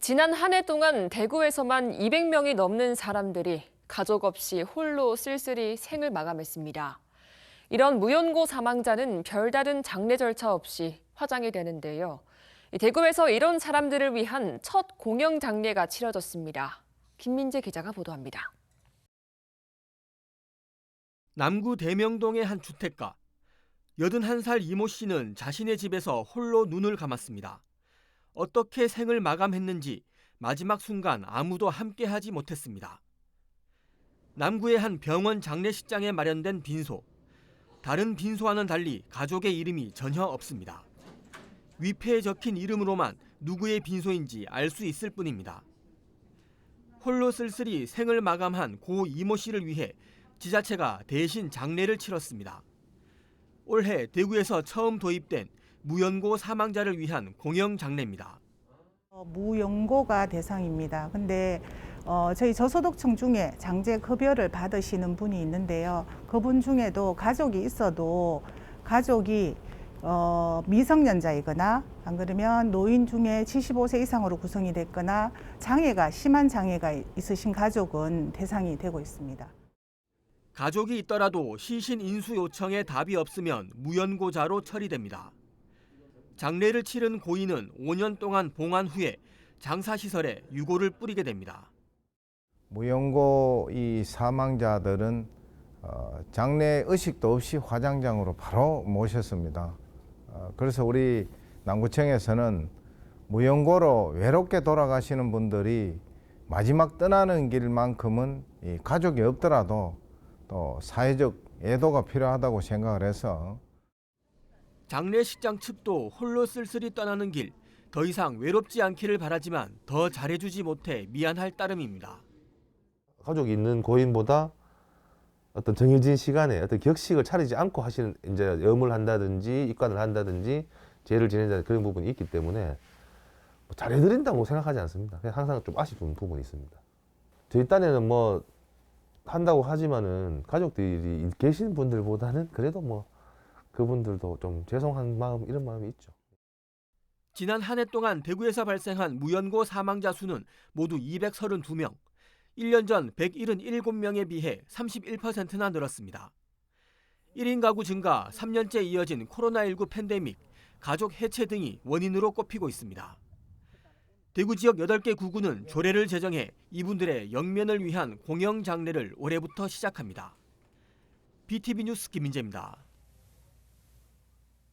지난 한 해 동안 대구에서만 200명이 넘는 사람들이 가족 없이 홀로 쓸쓸히 생을 마감했습니다. 이런 무연고 사망자는 별다른 장례 절차 없이 화장이 되는데요. 대구에서 이런 사람들을 위한 첫 공영 장례가 치러졌습니다. 김민재 기자가 보도합니다. 남구 대명동의 한 주택가. 81살 이모 씨는 자신의 집에서 홀로 눈을 감았습니다. 어떻게 생을 마감했는지 마지막 순간 아무도 함께하지 못했습니다. 남구의 한 병원 장례식장에 마련된 빈소. 다른 빈소와는 달리 가족의 이름이 전혀 없습니다. 위패에 적힌 이름으로만 누구의 빈소인지 알 수 있을 뿐입니다. 홀로 쓸쓸히 생을 마감한 고 이모 씨를 위해 지자체가 대신 장례를 치렀습니다. 올해 대구에서 처음 도입된 무연고 사망자를 위한 공영 장례입니다. 어, 무연고가 대상입니다. 근데 어, 저희 저소득층 중에 장제 급여를 받으시는 분이 있는데요. 그분 중에도 가족이 있어도 가족이 어, 미성년자이거나 안 그러면 노인 중에 75세 이상으로 구성이 됐거나 장애가 심한 장애가 있으신 가족은 대상이 되고 있습니다. 가족이 있더라도 시신 인수 요청에 답이 없으면 무연고자로 처리됩니다. 장례를 치른 고인은 5년 동안 봉한 후에 장사시설에 유고를 뿌리게 됩니다. 무연고 이 사망자들은 어, 장례 의식도 없이 화장장으로 바로 모셨습니다. 어, 그래서 우리 남구청에서는 무연고로 외롭게 돌아가시는 분들이 마지막 떠나는 길만큼은 이 가족이 없더라도 또 사회적 애도가 필요하다고 생각을 해서 장례식장 측도 홀로 쓸쓸히 떠나는 길 더 이상 외롭지 않기를 바라지만 더 잘해주지 못해 미안할 따름입니다. 가족이 있는 고인보다 어떤 정해진 시간에 어떤 격식을 차리지 않고 하시는 이제 염을 한다든지 입관을 한다든지 제를 지낸다는 그런 부분이 있기 때문에 뭐 잘해드린다고 생각하지 않습니다. 그냥 항상 좀 아쉬운 부분이 있습니다. 저희 딴에는 뭐 한다고 하지만은 가족들이 계신 분들보다는 그래도 뭐 그분들도 좀 죄송한 마음 이런 마음이 있죠. 지난 한 해 동안 대구에서 발생한 무연고 사망자 수는 모두 232명, 1년 전 177명에 비해 31%나 늘었습니다. 1인 가구 증가, 3년째 이어진 코로나19 팬데믹, 가족 해체 등이 원인으로 꼽히고 있습니다. 대구 지역 8개 구구는 조례를 제정해 이분들의 영면을 위한 공영 장례를 올해부터 시작합니다. BTV 뉴스 김민재입니다.